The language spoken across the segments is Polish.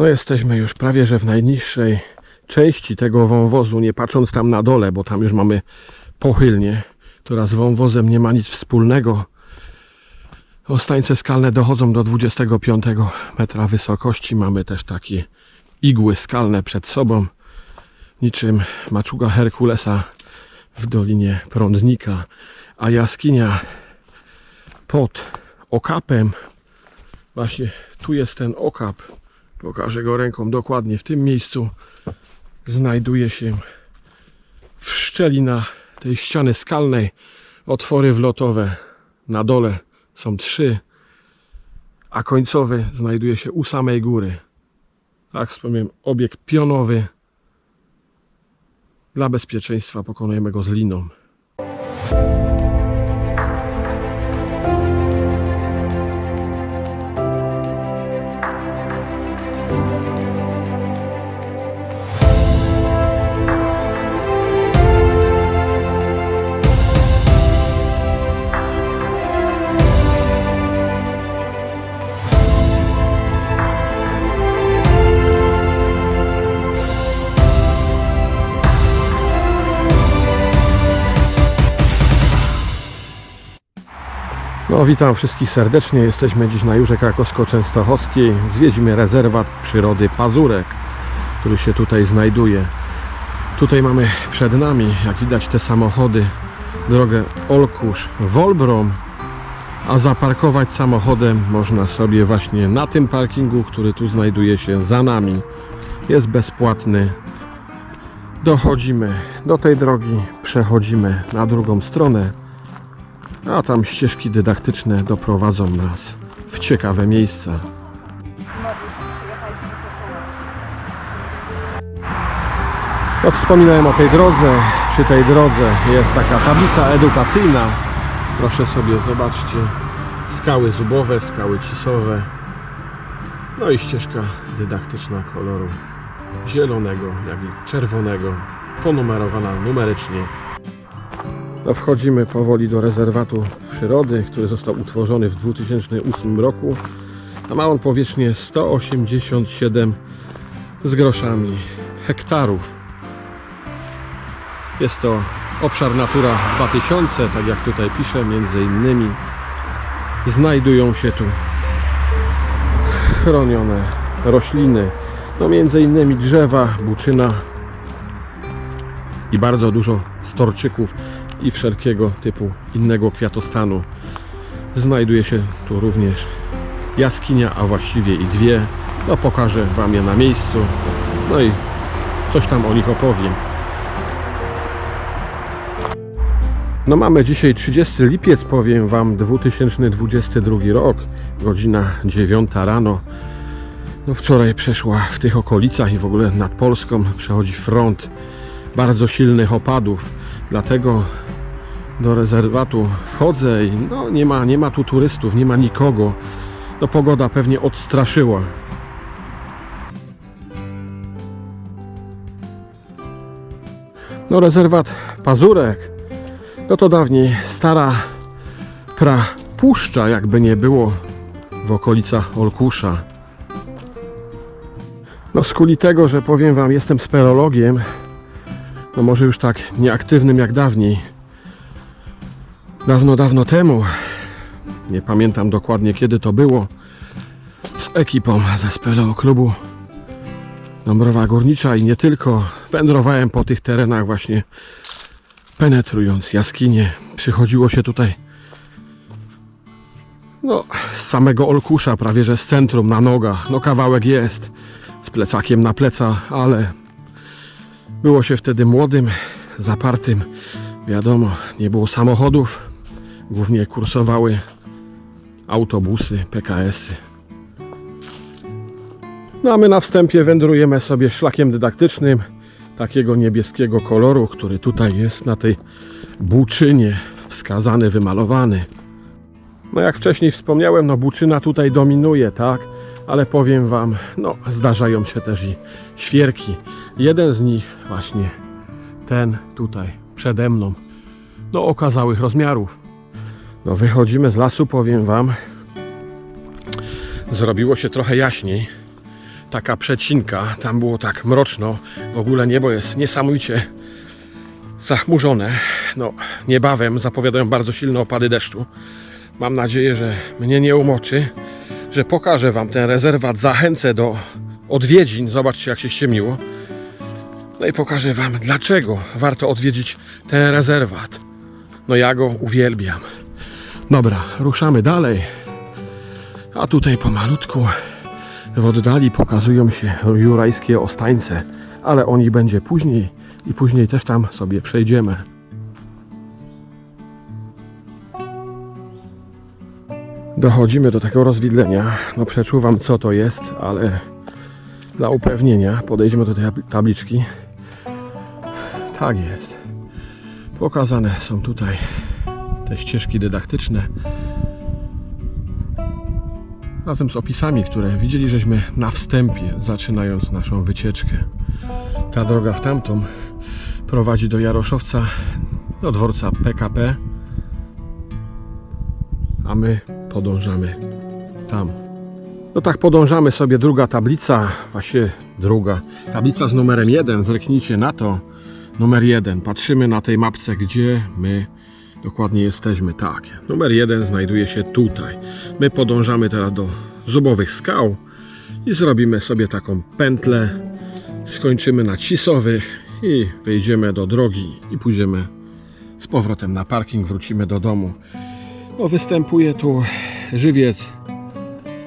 No jesteśmy już prawie, że w najniższej części tego wąwozu, nie patrząc tam na dole, bo tam już mamy pochylnie, która z wąwozem nie ma nic wspólnego. Ostańce skalne dochodzą do 25 metra wysokości. Mamy też takie igły skalne przed sobą, niczym maczuga Herkulesa w Dolinie Prądnika, a jaskinia pod okapem, właśnie tu jest ten okap, pokażę go ręką dokładnie, w tym miejscu znajduje się szczelina tej ściany skalnej, otwory wlotowe na dole są trzy, a końcowy znajduje się u samej góry. Tak wspomniałem, obieg pionowy. Dla bezpieczeństwa pokonujemy go z liną. Witam wszystkich serdecznie. Jesteśmy dziś na Jurze Krakowsko-Częstochowskiej. Zwiedzimy rezerwat przyrody Pazurek, który się tutaj znajduje. Tutaj mamy przed nami, jak widać, te samochody, drogę Olkusz-Wolbrom, a zaparkować samochodem można sobie właśnie na tym parkingu, który tu znajduje się za nami. Jest bezpłatny. Dochodzimy do tej drogi, przechodzimy na drugą stronę a tam ścieżki dydaktyczne doprowadzą nas w ciekawe miejsca. No, wspominałem o tej drodze. Przy tej drodze jest taka tablica edukacyjna. Proszę sobie zobaczcie. Skały zubowe, skały cisowe. No i ścieżka dydaktyczna koloru zielonego, jak i czerwonego, ponumerowana numerycznie no wchodzimy powoli do rezerwatu przyrody, który został utworzony w 2008 roku. A ma on powierzchnię 187 z groszami hektarów. Jest to obszar Natura 2000, tak jak tutaj piszę, między innymi znajdują się tu chronione rośliny, no między innymi drzewa, buczyna i bardzo dużo storczyków i wszelkiego typu innego kwiatostanu. Znajduje się tu również jaskinia, a właściwie i dwie. No pokażę Wam je na miejscu. No i coś tam o nich opowiem. No mamy dzisiaj 30 lipiec, powiem Wam 2022 rok, godzina 9 rano. No wczoraj przeszła w tych okolicach i w ogóle nad Polską przechodzi front bardzo silnych opadów. Dlatego do rezerwatu wchodzę i no, nie, ma, nie ma tu turystów, nie ma nikogo. No pogoda pewnie odstraszyła. No rezerwat Pazurek. No to dawniej stara pra puszcza, jakby nie było w okolicach Olkusza. No z kuli tego, że powiem Wam, jestem sperologiem, no może już tak nieaktywnym jak dawniej. Dawno, dawno temu, nie pamiętam dokładnie kiedy to było, z ekipą ze Klubu Dąbrowa Górnicza i nie tylko, wędrowałem po tych terenach właśnie penetrując jaskinie. Przychodziło się tutaj no, z samego Olkusza, prawie że z centrum, na nogach. No kawałek jest, z plecakiem na pleca, ale było się wtedy młodym, zapartym. Wiadomo, nie było samochodów. Głównie kursowały autobusy, PKS-y. No a my na wstępie wędrujemy sobie szlakiem dydaktycznym takiego niebieskiego koloru, który tutaj jest na tej buczynie wskazany, wymalowany. No jak wcześniej wspomniałem, no buczyna tutaj dominuje, tak? Ale powiem Wam, no zdarzają się też i świerki. Jeden z nich właśnie ten tutaj przede mną, no okazałych rozmiarów. No wychodzimy z lasu, powiem Wam, zrobiło się trochę jaśniej. taka przecinka. Tam było tak mroczno. W ogóle niebo jest niesamowicie zachmurzone. No, niebawem zapowiadają bardzo silne opady deszczu. Mam nadzieję, że mnie nie umoczy, że pokażę Wam ten rezerwat. Zachęcę do odwiedzin. Zobaczcie, jak się ściemniło. No i pokażę Wam, dlaczego warto odwiedzić ten rezerwat. No ja go uwielbiam. Dobra, ruszamy dalej. A tutaj pomalutku w oddali pokazują się jurajskie ostańce, ale o nich będzie później i później też tam sobie przejdziemy. Dochodzimy do takiego rozwidlenia. No przeczuwam co to jest, ale dla upewnienia podejdziemy do tej tabli- tabliczki. Tak jest. Pokazane są tutaj te ścieżki dydaktyczne razem z opisami, które widzieli żeśmy na wstępie, zaczynając naszą wycieczkę. Ta droga w tamtą prowadzi do Jaroszowca, do dworca PKP, a my podążamy tam. No tak podążamy sobie, druga tablica, właśnie druga, tablica z numerem 1, zerknijcie na to, numer 1, patrzymy na tej mapce, gdzie my dokładnie jesteśmy, tak, numer 1 znajduje się tutaj, my podążamy teraz do zubowych skał i zrobimy sobie taką pętlę, skończymy na Cisowych i wyjdziemy do drogi i pójdziemy z powrotem na parking, wrócimy do domu. No, występuje tu żywiec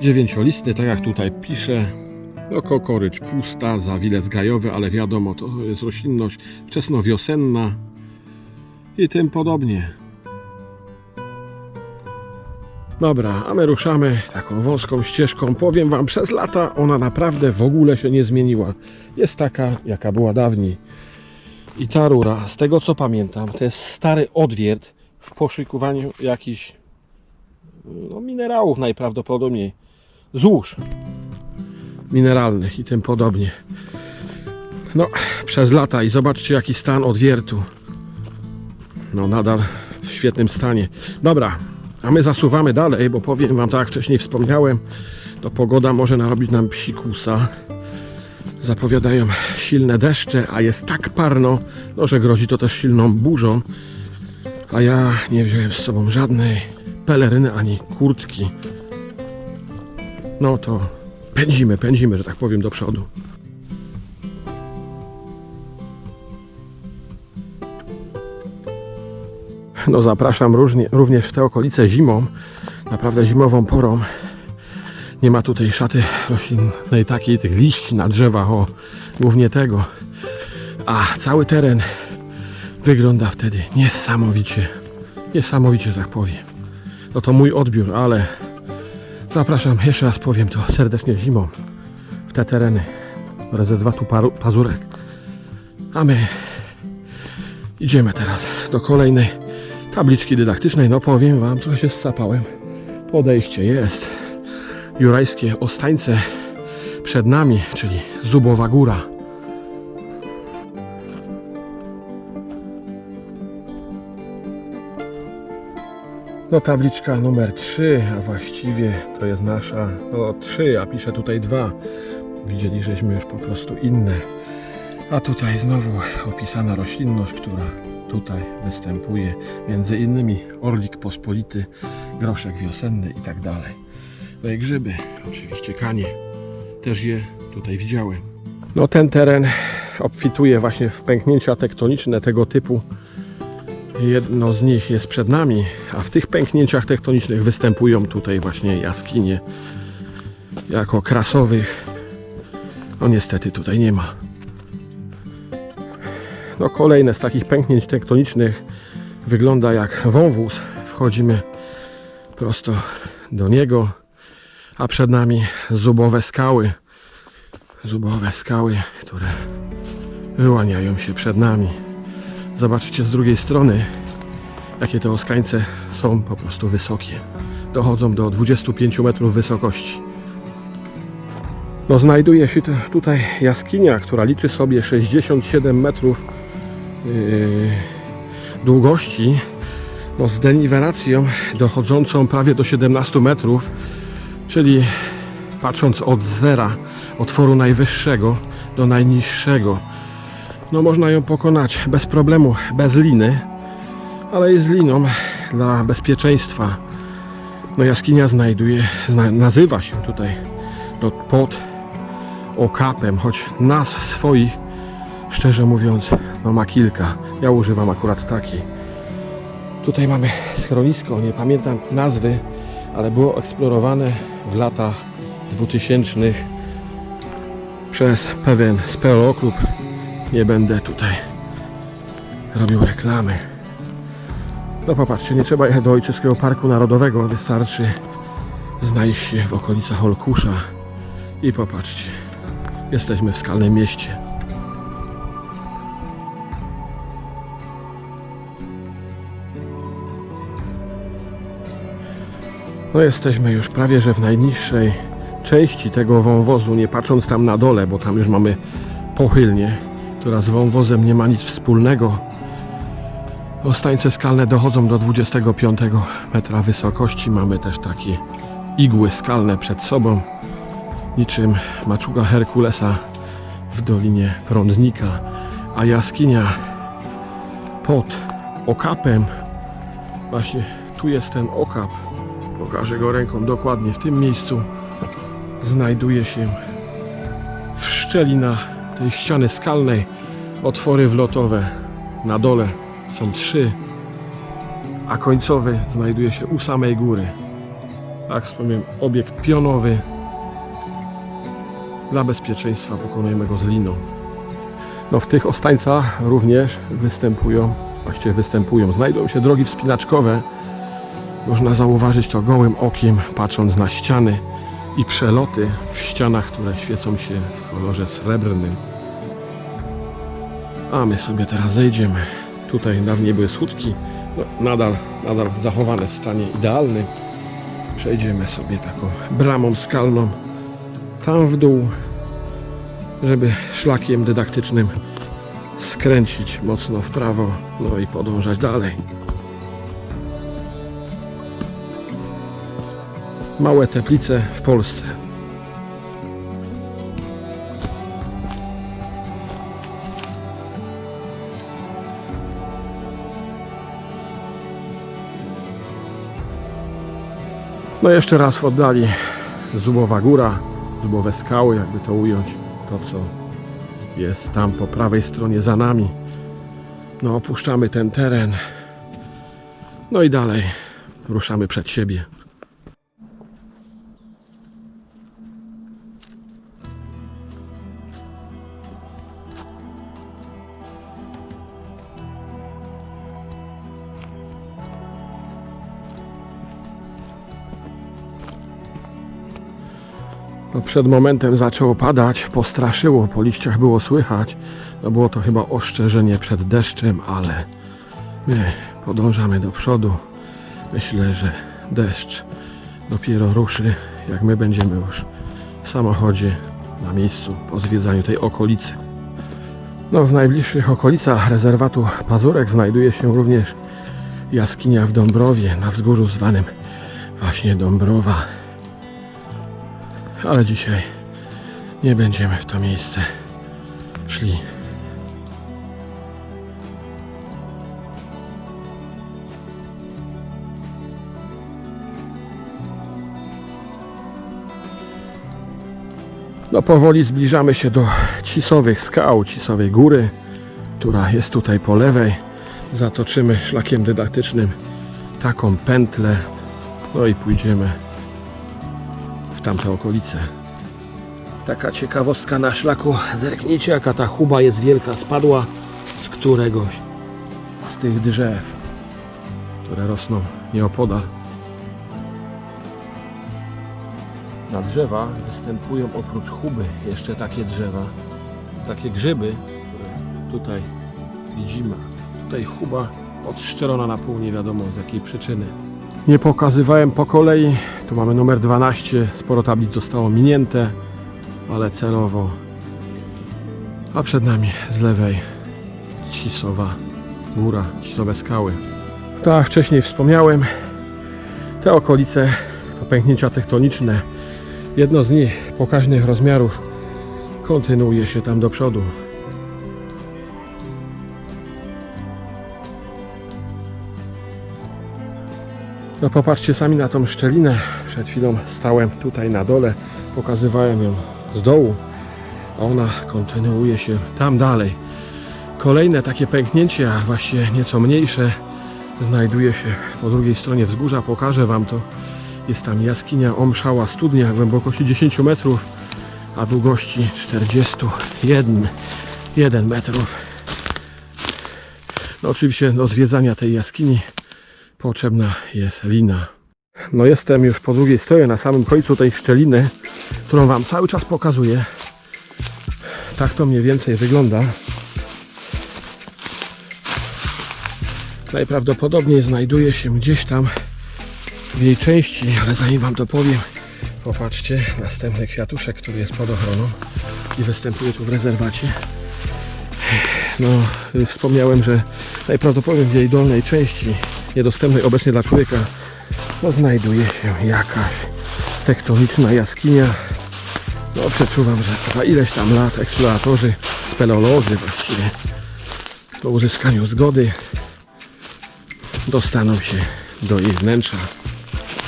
dziewięciolistny, tak jak tutaj pisze. No, kokorycz pusta, zawilec gajowy, ale wiadomo, to jest roślinność wczesnowiosenna i tym podobnie. Dobra, a my ruszamy taką wąską ścieżką. Powiem Wam, przez lata ona naprawdę w ogóle się nie zmieniła. Jest taka, jaka była dawniej. I ta rura, z tego co pamiętam, to jest stary odwiert w poszykowaniu jakichś no, minerałów najprawdopodobniej. Złóż mineralnych i tym podobnie. No, przez lata i zobaczcie jaki stan odwiertu. No, nadal w świetnym stanie. Dobra, a my zasuwamy dalej, bo powiem Wam, tak jak wcześniej wspomniałem, to pogoda może narobić nam psikusa. Zapowiadają silne deszcze, a jest tak parno, no, że grozi to też silną burzą. A ja nie wziąłem z sobą żadnej peleryny ani kurtki. No to pędzimy, pędzimy, że tak powiem, do przodu. No zapraszam różnie, również w te okolice zimą, naprawdę zimową porą. Nie ma tutaj szaty roślinnej takiej, tych liści na drzewach, o głównie tego. A cały teren wygląda wtedy niesamowicie, niesamowicie, że tak powiem. No to mój odbiór, ale zapraszam, jeszcze raz powiem to serdecznie zimą w te tereny rezerwatu Paru- Pazurek. A my idziemy teraz do kolejnej tabliczki dydaktycznej. No powiem Wam, trochę się scapałem. Podejście jest. Jurajskie Ostańce przed nami, czyli Zubowa Góra. No tabliczka numer 3, a właściwie to jest nasza no 3, a pisze tutaj 2. Widzieli, żeśmy już po prostu inne. A tutaj znowu opisana roślinność, która tutaj występuje. Między innymi orlik pospolity, groszek wiosenny i tak dalej. No i grzyby, oczywiście kanie. Też je tutaj widziałem. No ten teren obfituje właśnie w pęknięcia tektoniczne tego typu. Jedno z nich jest przed nami, a w tych pęknięciach tektonicznych występują tutaj właśnie jaskinie jako krasowych. No niestety tutaj nie ma. No kolejne z takich pęknięć tektonicznych wygląda jak wąwóz. Wchodzimy prosto do niego, a przed nami zubowe skały. Zubowe skały, które wyłaniają się przed nami. Zobaczycie z drugiej strony, jakie te oskańce są po prostu wysokie. Dochodzą do 25 metrów wysokości. No, znajduje się tu- tutaj jaskinia, która liczy sobie 67 metrów yy, długości, no, z deniweracją dochodzącą prawie do 17 metrów, czyli patrząc od zera otworu najwyższego do najniższego. No można ją pokonać bez problemu, bez liny, ale jest liną dla bezpieczeństwa. No jaskinia znajduje, zna, nazywa się tutaj no, pod okapem, choć nazw swoich, szczerze mówiąc, no ma kilka. Ja używam akurat takiej. Tutaj mamy schronisko, nie pamiętam nazwy, ale było eksplorowane w latach 2000 przez pewien speoloklub. Nie będę tutaj robił reklamy. No popatrzcie, nie trzeba jechać do Ojczystego Parku Narodowego, wystarczy znaleźć się w okolicach Olkusza i popatrzcie, jesteśmy w skalnym mieście. No jesteśmy już prawie, że w najniższej części tego wąwozu, nie patrząc tam na dole, bo tam już mamy pochylnie, która z wąwozem nie ma nic wspólnego. Ostańce skalne dochodzą do 25 metra wysokości. Mamy też takie igły skalne przed sobą, niczym maczuga Herkulesa w Dolinie Prądnika, a jaskinia pod okapem, właśnie tu jest ten okap, pokażę go ręką. Dokładnie, w tym miejscu znajduje się szczelina tej ściany skalnej, otwory wlotowe na dole są trzy, a końcowy znajduje się u samej góry. Jak wspomniałem, obiekt pionowy dla bezpieczeństwa pokonujemy go z liną. No w tych ostańcach również występują, właściwie występują, znajdują się drogi wspinaczkowe. Można zauważyć to gołym okiem, patrząc na ściany i przeloty w ścianach, które świecą się w kolorze srebrnym. A my sobie teraz zejdziemy. Tutaj dawniej były schódki, no, nadal, nadal zachowane w stanie idealnym. Przejdziemy sobie taką bramą skalną tam w dół, żeby szlakiem dydaktycznym skręcić mocno w prawo, no i podążać dalej. Małe teplice w Polsce. No jeszcze raz w oddali Zubowa Góra, Zubowe Skały, jakby to ująć, to co jest tam po prawej stronie za nami. No opuszczamy ten teren. No i dalej ruszamy przed siebie. No przed momentem zaczęło padać, postraszyło, po liściach było słychać. No było to chyba ostrzeżenie przed deszczem, ale my podążamy do przodu. Myślę, że deszcz dopiero ruszy, jak my będziemy już w samochodzie na miejscu po zwiedzaniu tej okolicy. No w najbliższych okolicach rezerwatu Pazurek znajduje się również jaskinia w Dąbrowie, na wzgórzu zwanym właśnie Dąbrowa ale dzisiaj nie będziemy w to miejsce szli. No powoli zbliżamy się do Cisowych skał, Cisowej góry, która jest tutaj po lewej. Zatoczymy szlakiem dydaktycznym taką pętlę, no i pójdziemy tamte okolice. Taka ciekawostka na szlaku. Zerknijcie jaka ta chuba jest wielka. Spadła z któregoś z tych drzew, które rosną nieopodal. Na drzewa występują oprócz chuby jeszcze takie drzewa, takie grzyby, które tutaj widzimy. Tutaj chuba odszczelona na pół, nie wiadomo z jakiej przyczyny. Nie pokazywałem po kolei. Tu mamy numer 12. Sporo tablic zostało minięte, ale celowo. A przed nami z lewej Cisowa Góra, Cisowe Skały. Tak, jak wcześniej wspomniałem, te okolice to pęknięcia tektoniczne. Jedno z nich pokaźnych rozmiarów kontynuuje się tam do przodu. No popatrzcie sami na tą szczelinę. Przed chwilą stałem tutaj na dole, pokazywałem ją z dołu, ona kontynuuje się tam dalej. Kolejne takie pęknięcie, a właściwie nieco mniejsze, znajduje się po drugiej stronie wzgórza. Pokażę Wam to. Jest tam jaskinia Omszała Studnia, głębokości 10 metrów, a długości 41 1 metrów. No oczywiście do zwiedzania tej jaskini potrzebna jest lina. No jestem już po drugiej stronie, na samym końcu tej szczeliny, którą Wam cały czas pokazuję. Tak to mniej więcej wygląda. Najprawdopodobniej znajduje się gdzieś tam w jej części, ale zanim Wam to powiem, popatrzcie, następny kwiatuszek, który jest pod ochroną i występuje tu w rezerwacie. No, wspomniałem, że najprawdopodobniej w jej dolnej części, niedostępnej obecnie dla człowieka, no, znajduje się jakaś tektoniczna jaskinia. No, przeczuwam, że za ileś tam lat eksploratorzy, speleolodzy właściwie, po uzyskaniu zgody dostaną się do jej wnętrza.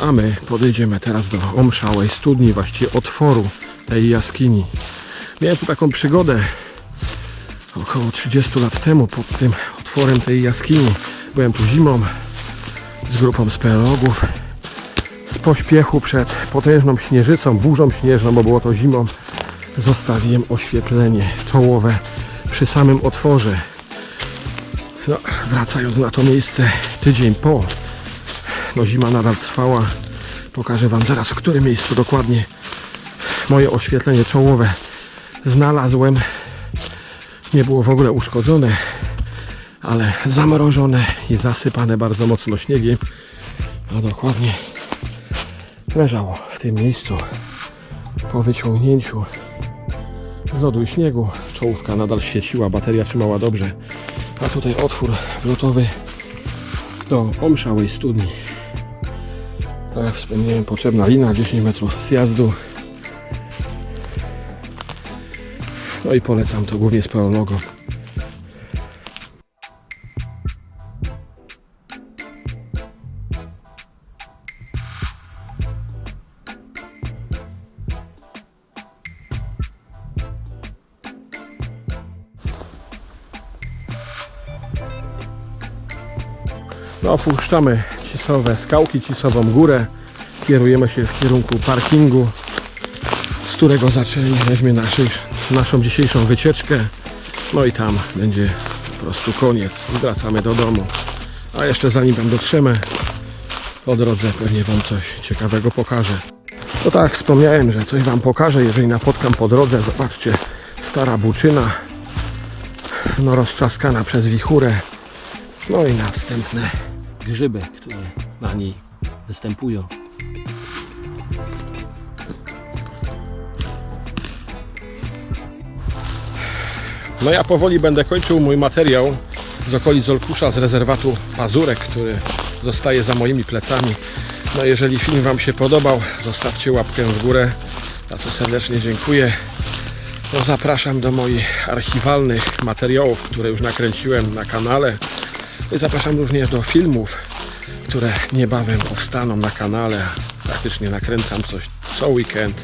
A my podejdziemy teraz do omszałej studni, właściwie otworu tej jaskini. Miałem tu taką przygodę około 30 lat temu pod tym otworem tej jaskini. Byłem tu zimą z grupą speleologów. Z pośpiechu przed potężną śnieżycą, burzą śnieżną, bo było to zimą, zostawiłem oświetlenie czołowe przy samym otworze. No, wracając na to miejsce tydzień po, no zima nadal trwała. Pokażę Wam zaraz w którym miejscu dokładnie moje oświetlenie czołowe znalazłem. Nie było w ogóle uszkodzone, ale zamrożone i zasypane bardzo mocno śniegiem. A dokładnie leżało w tym miejscu po wyciągnięciu z lodu i śniegu. Czołówka nadal świeciła, bateria trzymała dobrze. A tutaj otwór wlotowy do omszałej studni. Tak jak wspomniałem, potrzebna lina 10 metrów zjazdu. No i polecam to głównie z logo. Opuszczamy Cisowe skałki, Cisową górę. Kierujemy się w kierunku parkingu, z którego zaczęliśmy naszą dzisiejszą wycieczkę. No i tam będzie po prostu koniec. Wracamy do domu. A jeszcze zanim tam dotrzemy, po drodze pewnie Wam coś ciekawego pokażę. No tak, wspomniałem, że coś Wam pokażę, jeżeli napotkam po drodze. Zobaczcie, stara buczyna, no roztrzaskana przez wichurę. No i następne grzyby, które na niej występują. No ja powoli będę kończył mój materiał z okolic Olkusza, z rezerwatu Pazurek, który zostaje za moimi plecami. No jeżeli film Wam się podobał, zostawcie łapkę w górę, za co serdecznie dziękuję. No zapraszam do moich archiwalnych materiałów, które już nakręciłem na kanale. Zapraszam również do filmów, które niebawem powstaną na kanale. Praktycznie nakręcam coś co weekend.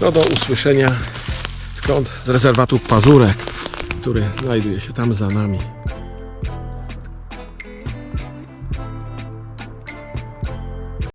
No do usłyszenia skąd? Z rezerwatu Pazurek, który znajduje się tam za nami.